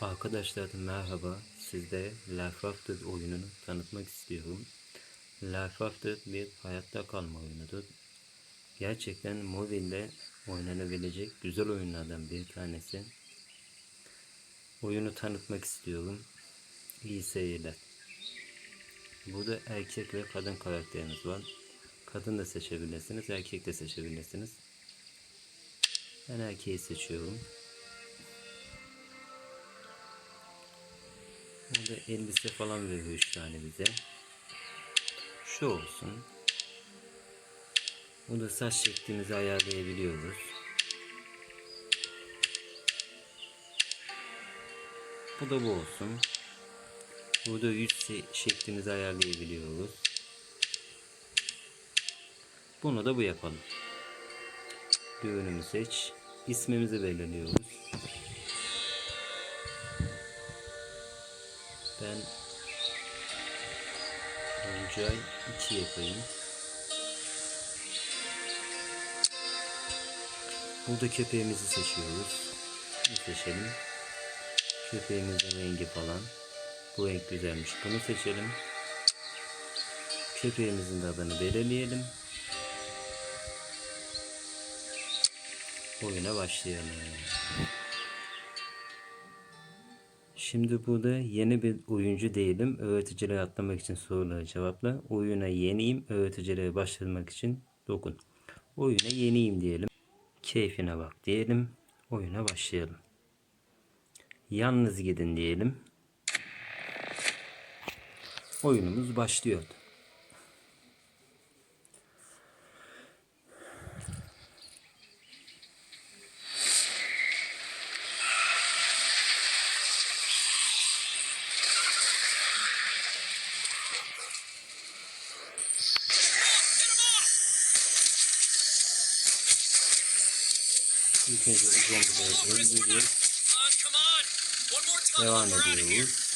Arkadaşlar merhaba. Sizde Life After oyununu tanıtmak istiyorum. Life After bir hayatta kalma oyunudur. Gerçekten mobilde oynanabilecek güzel oyunlardan bir tanesi. Oyunu tanıtmak istiyorum. İyi seyirler. Burada erkek ve kadın karakteriniz var. Kadın da seçebilirsiniz, erkek de seçebilirsiniz. Ben erkeği seçiyorum. Burada elbise falan veriyor 3 tane bize. Şu olsun. Burada saç şeklimizi ayarlayabiliyoruz. Bu da bu olsun. Burada yüz şe- şeklimizi ayarlayabiliyoruz. Bunu da bu yapalım. Görünümü seç. İsmimizi belirliyoruz. Olcay 2 yapayım. Burada köpeğimizi seçiyoruz. Bunu seçelim. Köpeğimizin rengi falan. Bu renk güzelmiş. Bunu seçelim. Köpeğimizin adını belirleyelim. Oyuna başlayalım. Şimdi burada yeni bir oyuncu değilim. Öğreticilere atlamak için soruları cevapla. Oyuna yeniyim. Öğreticilere başlamak için dokun. Oyuna yeniyim diyelim. Keyfine bak diyelim. Oyuna başlayalım. Yalnız gidin diyelim. Oyunumuz başlıyor. devam ediyoruz.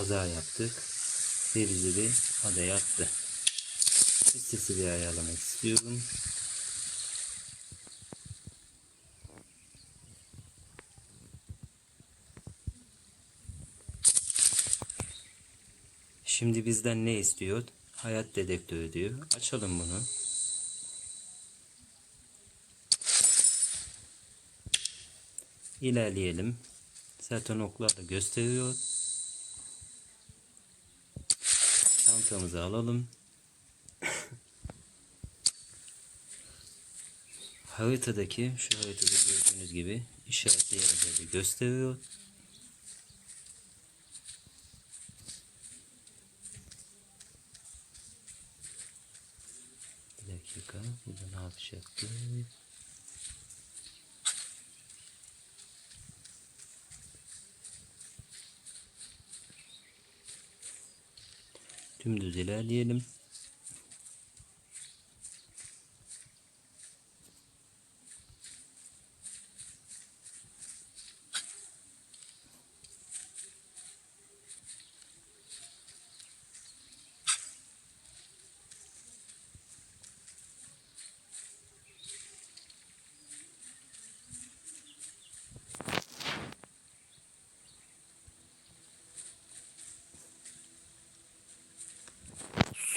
Kaza yaptık. Ve bizi bir adaya attı. Sesi bir ayarlamak istiyorum. Şimdi bizden ne istiyor? Hayat dedektörü diyor. Açalım bunu. İlerleyelim. Zaten oklarla gösteriyor. Çantamızı alalım. Haritadaki şu haritada gördüğünüz gibi işaretli yerleri gösteriyor. Bir dakika. Burada ne yapacaktık? Dümdüz ilerleyelim.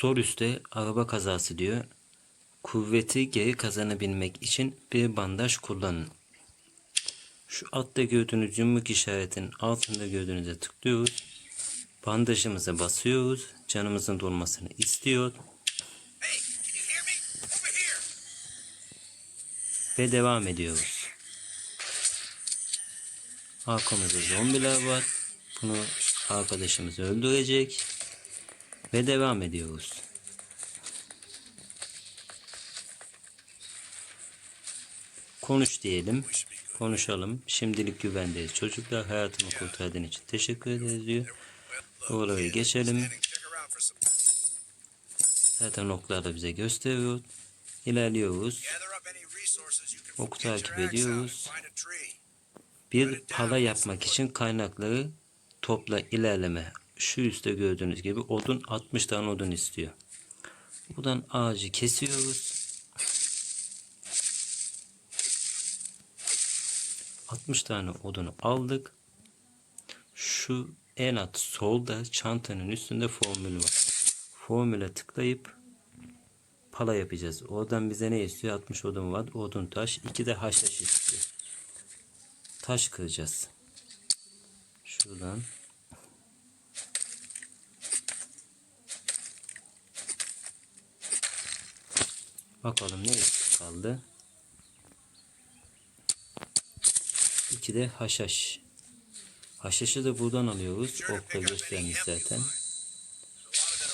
Sol üstte araba kazası diyor. Kuvveti geri kazanabilmek için bir bandaj kullanın. Şu altta gördüğünüz yumruk işaretinin altında gördüğünüze tıklıyoruz. Bandajımıza basıyoruz. Canımızın dolmasını istiyor. Ve devam ediyoruz. Arkamızda zombiler var. Bunu arkadaşımız öldürecek. Ve devam ediyoruz. Konuş diyelim. Konuşalım. Şimdilik güvendeyiz. Çocuklar hayatımı kurtardığın için teşekkür ederiz diyor. Orayı geçelim. Zaten oklar bize gösteriyor. İlerliyoruz. Oku takip ediyoruz. Bir pala yapmak için kaynakları topla ilerleme. Şu üstte gördüğünüz gibi odun 60 tane odun istiyor. Buradan ağacı kesiyoruz. 60 tane odunu aldık. Şu en alt solda çantanın üstünde formül var. Formüle tıklayıp pala yapacağız. Oradan bize ne istiyor? 60 odun var. Odun taş. 2 de haşhaş istiyor. Taş kıracağız. Şuradan. Bakalım ne eksik kaldı. 2 de haşhaş. Haşhaşı da buradan alıyoruz. Okta göstermiş zaten.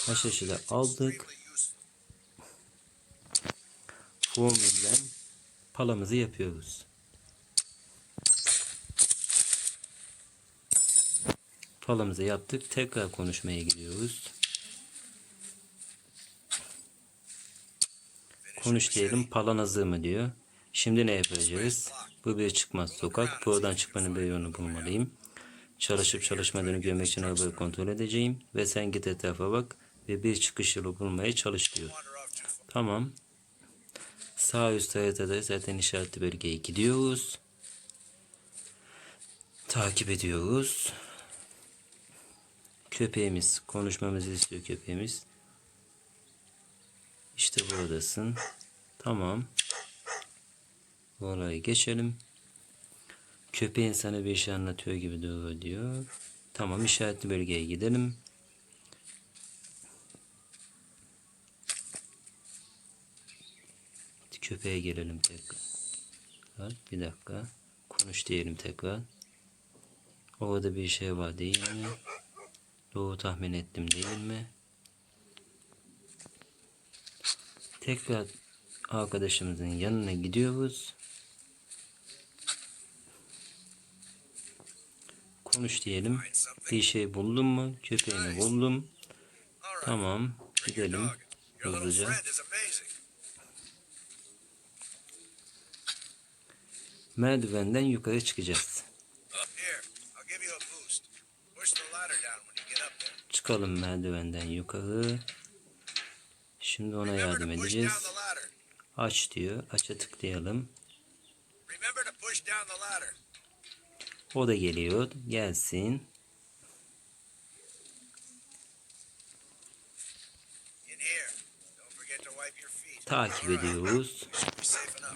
Haşhaşı da aldık. Formülden palamızı yapıyoruz. Palamızı yaptık. Tekrar konuşmaya gidiyoruz. Konuş diyelim. Palan hazır mı diyor. Şimdi ne yapacağız? Bu bir çıkmaz sokak. Buradan çıkmanın bir yolunu bulmalıyım. Çalışıp çalışmadığını görmek için arabayı kontrol edeceğim. Ve sen git etrafa bak. Ve bir çıkış yolu bulmaya çalış diyor. Tamam. Sağ üst haritada zaten işaretli bölgeye gidiyoruz. Takip ediyoruz. Köpeğimiz konuşmamızı istiyor köpeğimiz. İşte buradasın. Tamam. Orayı geçelim. Köpeğin sana bir şey anlatıyor gibi duruyor diyor. Tamam işaretli bölgeye gidelim. Köpeğe gelelim tekrar. Bir dakika. Konuş diyelim tekrar. Orada bir şey var değil mi? Doğru tahmin ettim değil mi? Tekrar arkadaşımızın yanına gidiyoruz. Konuş diyelim. Bir şey buldun mu? Köpeğini buldum. Tamam. Gidelim. Hızlıca. Merdivenden yukarı çıkacağız. Çıkalım merdivenden yukarı. Şimdi ona yardım edeceğiz. Aç diyor. Aç'a tıklayalım. O da geliyor. Gelsin. Takip ediyoruz.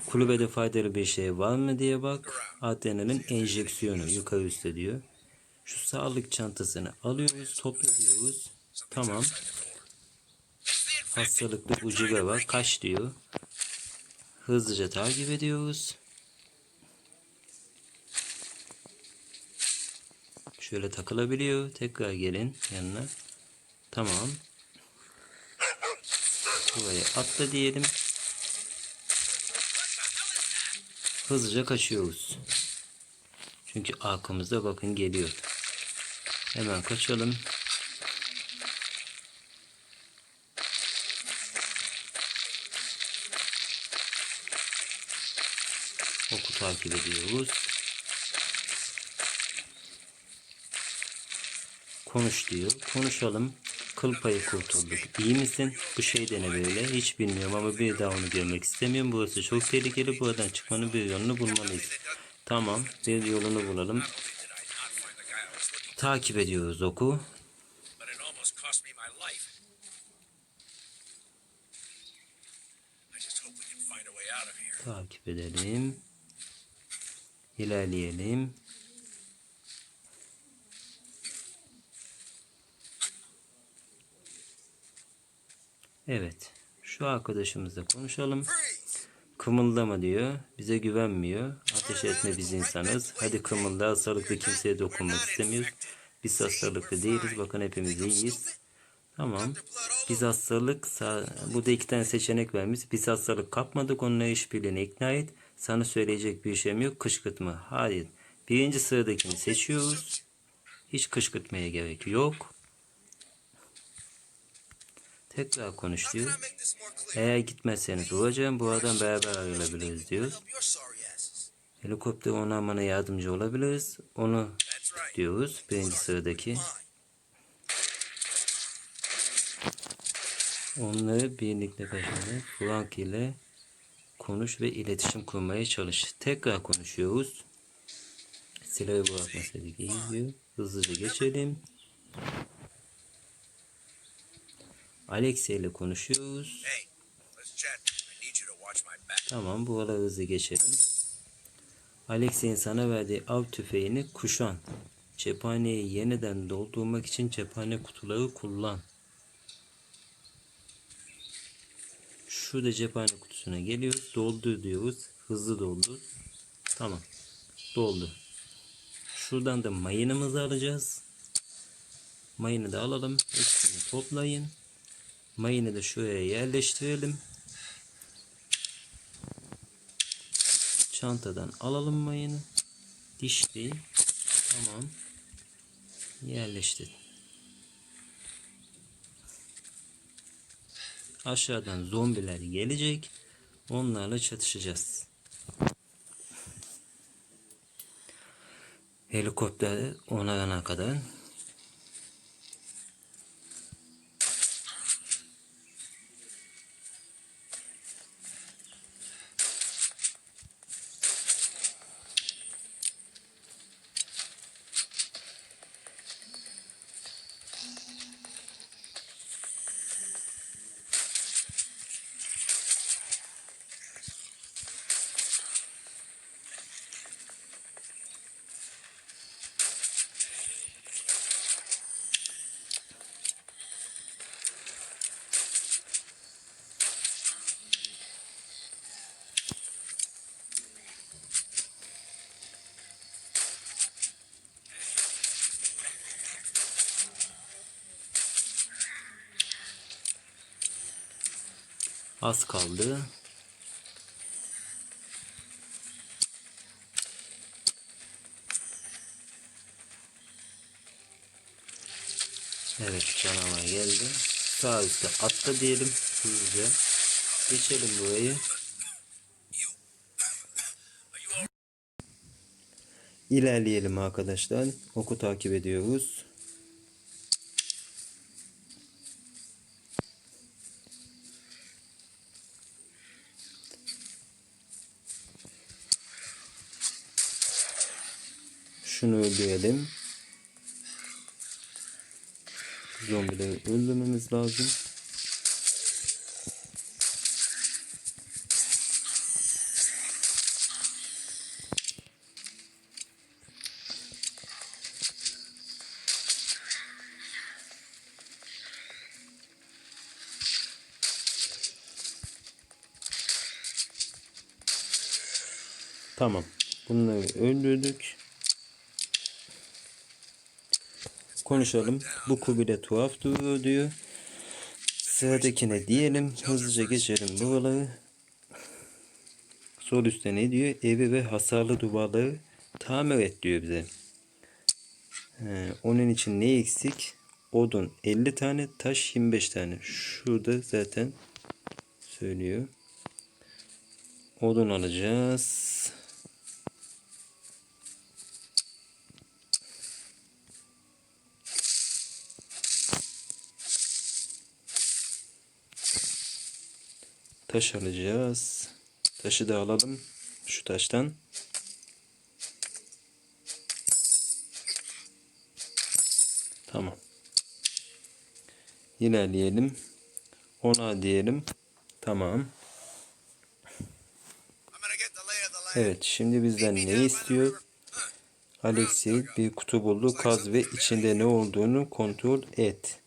Kulübede faydalı bir şey var mı diye bak. Adrenalin enjeksiyonu yukarı üstte diyor. Şu sağlık çantasını alıyoruz, topluyoruz. Tamam. Hastalıklı ucube var. Kaç diyor. Hızlıca takip ediyoruz. Şöyle takılabiliyor. Tekrar gelin yanına. Tamam. Buraya atla diyelim. Hızlıca kaçıyoruz. Çünkü arkamızda bakın geliyor. Hemen kaçalım. Oku takip ediyoruz. Konuş diyor. Konuşalım. Kıl payı kurtulduk. İyi misin? Bu şey de böyle? Hiç bilmiyorum ama bir daha onu görmek istemiyorum. Burası çok tehlikeli. Buradan çıkmanın bir yolunu bulmalıyız. Tamam. Bir yolunu bulalım. Takip ediyoruz oku. Takip edelim. İlerleyelim. Evet. Şu arkadaşımızla konuşalım. Kımıldama diyor. Bize güvenmiyor. Ateş etme biz insanız. Hadi kımılda hastalıklı kimseye dokunmak istemiyoruz. Biz hastalıklı değiliz. Bakın hepimiz iyiyiz. Tamam. Biz hastalık, burada iki tane seçenek vermiş. Biz hastalık kapmadık. Onunla işbirliğine ikna et. Sana söyleyecek bir şeyim yok. Kışkırtma. Hayır. Birinci sıradakini seçiyoruz. Hiç kışkırtmaya gerek yok. Tekrar konuş diyor. Eğer gitmezseniz vuracağım. Bu adam beraber ayrılabiliriz diyor. Helikopter ona bana yardımcı olabiliriz. Onu diyoruz. Birinci sıradaki. Onları birlikte kaçırdı. Frank ile konuş ve iletişim kurmaya çalış. Tekrar konuşuyoruz. Silahı bırakmasaydık iyi diyor. Hızlıca geçelim. Alexey ile konuşuyoruz. Hey. Tamam bu aralar hızlı geçelim. Alexey'in sana verdiği av tüfeğini kuşan. Cephaneyi yeniden doldurmak için cephane kutuları kullan. Şurada cephane kutusuna geliyoruz. Doldur diyoruz. Hızlı doldur. Tamam. Doldu. Şuradan da mayınımızı alacağız. Mayını da alalım. Hepsini toplayın. Mayını da şuraya yerleştirelim. Çantadan alalım mayını. Dişli. Tamam. Yerleştir. Aşağıdan zombiler gelecek. Onlarla çatışacağız. Helikopter onarana kadar. Az kaldı. Evet canavar geldi. Sağ üstte atla diyelim hızlıca. Geçelim burayı. İlerleyelim arkadaşlar. Oku takip ediyoruz. Öldürelim. Zombileri öldürmemiz lazım. Tamam. Bunları öldürdük. Konuşalım. Bu kubile tuhaf duruyor diyor. Sıradakine diyelim. Hızlıca geçelim buraları. Sol üstte ne diyor? Evi ve hasarlı duvarları tamir et diyor bize. He, onun için ne eksik? Odun 50 tane, taş 25 tane. Şurada zaten söylüyor. Odun alacağız. Taş alacağız. Taşı da alalım. Şu taştan. Tamam. İlerleyelim. Ona diyelim. Tamam. Evet şimdi bizden ne istiyor? Alexey bir kutu buldu. Kaz ve içinde ne olduğunu kontrol et.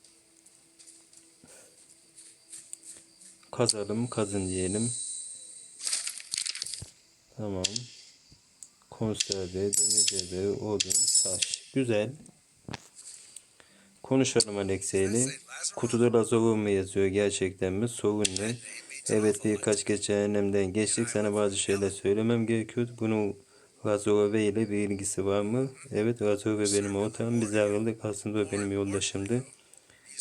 Kazalım kazın diyelim. Tamam. Konserve, demir odun, taş. Güzel. Konuşalım Alexey ile. Kutuda Lazarov mu yazıyor gerçekten mi? Sorun ne? Evet birkaç kez cehennemden geçtik. Sana bazı şeyler söylemem gerekiyordu. Bunun Razorove ile bir ilgisi var mı? Evet Razorove benim ortağım. Biz ayrıldık. Aslında o benim yoldaşımdı.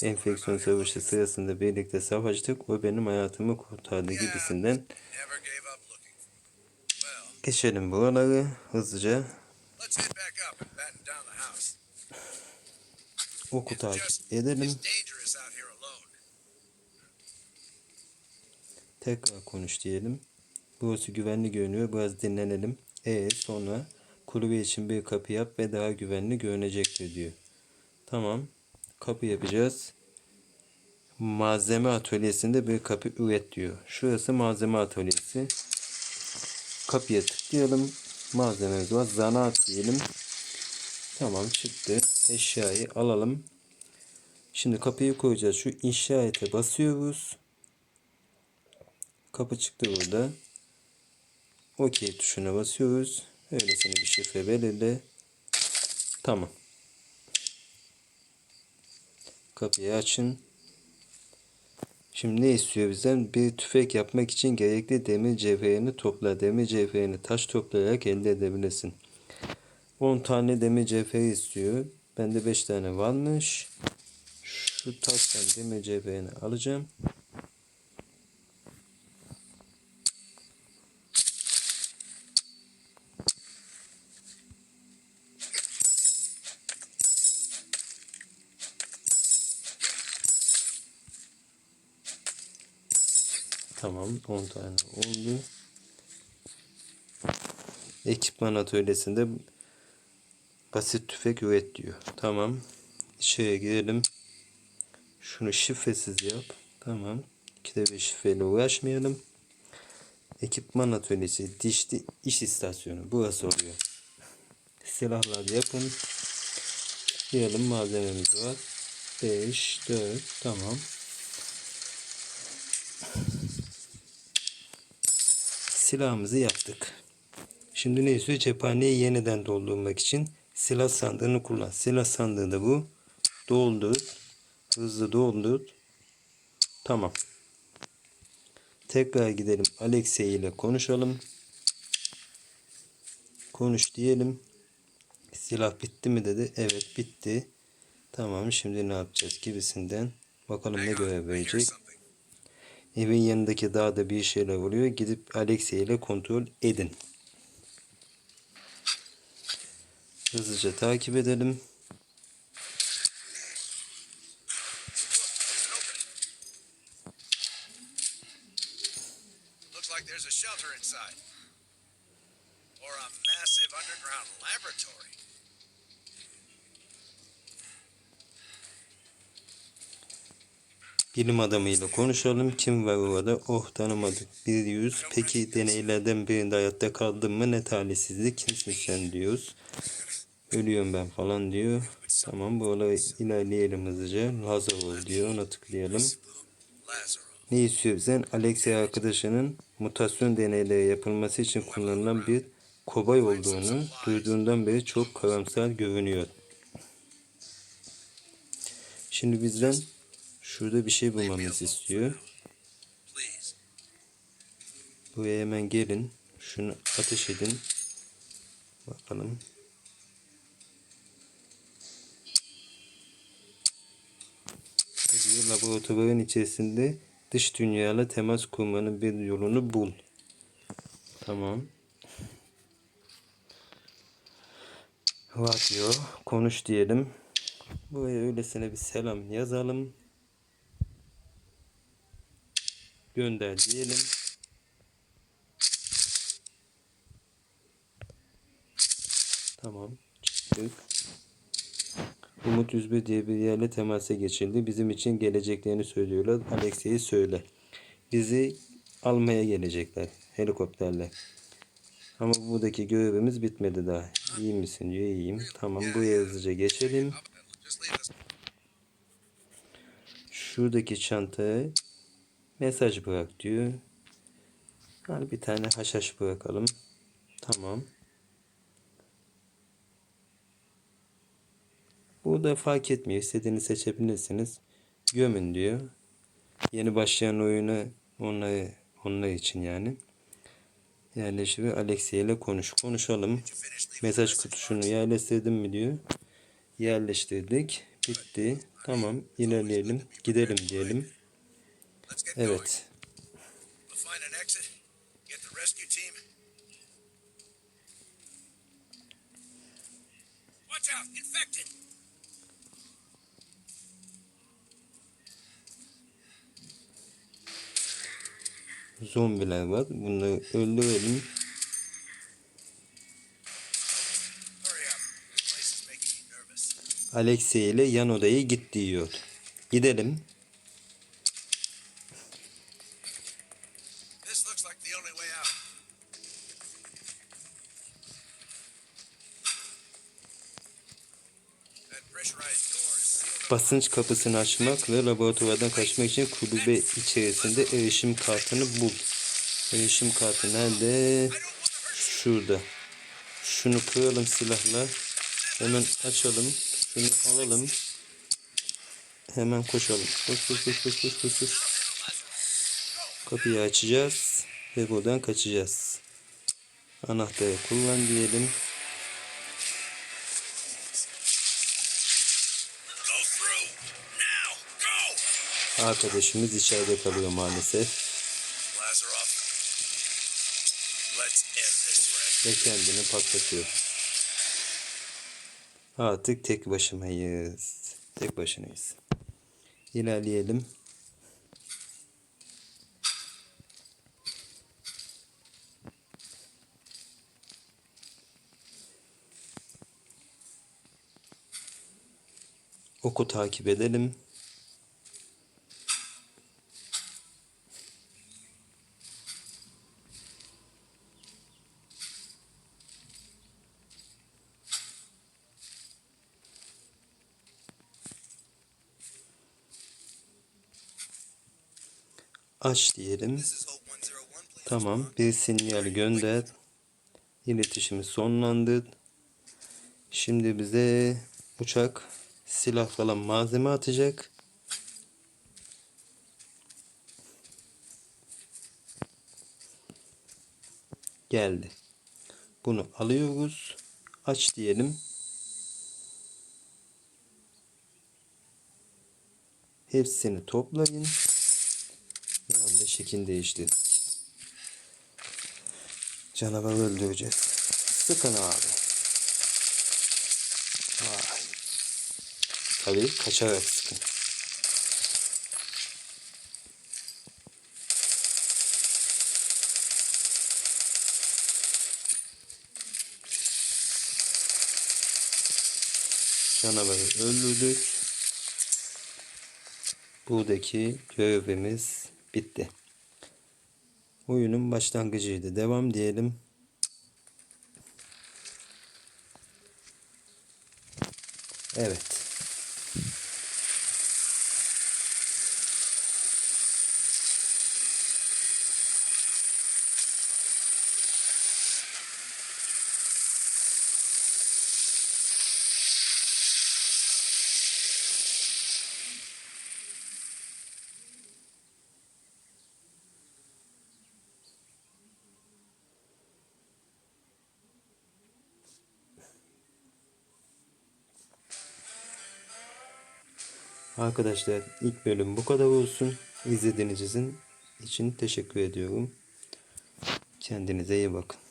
Enfeksiyon savaşı sırasında birlikte savaştık. O benim hayatımı kurtardı gibisinden. Geçelim buraları hızlıca. Oku takip edelim. Tekrar konuş diyelim. Burası güvenli görünüyor. Biraz dinlenelim. E sonra kulübe için bir kapı yap ve daha güvenli görünecektir diyor. Tamam. Kapı yapacağız. Malzeme atölyesinde bir kapı üret diyor. Şurası malzeme atölyesi. Kapıya tıklayalım. Malzememiz var. Zanaat diyelim. Tamam çıktı. Eşyayı alalım. Şimdi kapıyı koyacağız. Şu inşa basıyoruz. Kapı çıktı burada. OK tuşuna basıyoruz. Öylesine bir şifre belirle. Tamam. Kapıyı açın. Şimdi ne istiyor bizden? Bir tüfek yapmak için gerekli demir cevherini topla. Demir cevherini taş toplayarak elde edebilirsin. 10 tane demir cevheri istiyor. Bende 5 tane varmış. Şu taştan demir cevherini alacağım. Tamam 10 tane oldu. Ekipman atölyesinde basit tüfek üret diyor. Tamam. İçeriye girelim. Şunu şifresiz yap. Tamam. İkide bir şifreyle uğraşmayalım. Ekipman atölyesi dişli iş istasyonu. Burası oluyor. Silahlar yapın. Diyelim malzememiz var. 5, 4, tamam. Silahımızı yaptık. Şimdi ne istiyor? Cephaneyi yeniden doldurmak için silah sandığını kullan. Silah sandığı da bu. Doldur. Hızlı doldur. Tamam. Tekrar gidelim. Alexey ile konuşalım. Konuş diyelim. Silah bitti mi dedi. Evet bitti. Tamam şimdi ne yapacağız gibisinden. Bakalım ne görev verecek. Evin yanındaki dağda bir şeyler oluyor. Gidip Alexey ile kontrol edin. Hızlıca takip edelim. Laboratory. Bilim adamıyla konuşalım. Kim var orada? Oh tanımadık. Bir yüz. Peki deneylerden birinde hayatta kaldın mı? Ne talihsizlik. Kimsin sen diyoruz. Ölüyorum ben falan diyor. Tamam bu olay ilerleyelim hızlıca. Lazarov diyor. Ona tıklayalım. Ne istiyor? Alexey arkadaşının mutasyon deneyleri yapılması için kullanılan bir kobay olduğunu duyduğundan beri çok karamsar görünüyor. Şimdi bizden şurada bir şey bulmamızı istiyor. Buraya hemen gelin. Şunu ateş edin. Bakalım. Diyor? Laboratuvarın içerisinde dış dünyayla temas kurmanın bir yolunu bul. Tamam. Var diyor. Konuş diyelim. Buraya öylesine bir selam yazalım. Gönder diyelim. Tamam. Çıktık. Umut 101 diye bir yerle temasa geçildi. Bizim için geleceklerini söylüyorlar. Alexey'i söyle. Bizi almaya gelecekler. Helikopterle. Ama buradaki görevimiz bitmedi daha. İyi misin diyor. İyiyim. Tamam buraya hızlıca geçelim. Şuradaki çantaya mesaj bırak diyor. Hani bir tane haşhaş bırakalım. Tamam. Burada fark etmiyor. İstediğini seçebilirsiniz. Gömün diyor. Yeni başlayan oyuna Onları, onlar için yani. Yerleşir ve Alexia ile konuş. Konuşalım. Mesaj kutusunu yerleştirdim mi diyor. Yerleştirdik. Bitti. Tamam. ilerleyelim. Gidelim diyelim. Let's get going. Evet. We'll find an exit, get the rescue team. Watch out! Infected! Zombiler var. Bunları öldürelim. Alexia ile yan odaya git diyor. Gidelim. Basınç kapısını açmak ve laboratuvardan kaçmak için kulübe içerisinde erişim kartını bul. Erişim kartı nerede? Şurada. Şunu kıralım silahla. Hemen açalım. Şunu alalım. Hemen koşalım. Koş koş koş koş koş koş. koş. Kapıyı açacağız ve buradan kaçacağız. Anahtarı kullan diyelim. Arkadaşımız içeride kalıyor maalesef. Ve kendini patlatıyor. Artık tek başımayız. Tek başınayız. İlerleyelim. Oku takip edelim. Aç diyelim. This is Hope 101, please. Tamam. Bir sinyal gönder. İletişimi sonlandır. Şimdi bize uçak silah falan malzeme atacak. Geldi. Bunu alıyoruz. Aç diyelim. Hepsini toplayın. Şekil değişti. Canavarı öldüreceğiz. Sıkın abi. Vay. Tabii kaçarak sıkın. Canavarı öldürdük. Buradaki görevimiz bitti. Oyunun başlangıcıydı. Devam diyelim. Evet. Arkadaşlar ilk bölüm bu kadar olsun. İzlediğiniz için teşekkür ediyorum. Kendinize iyi bakın.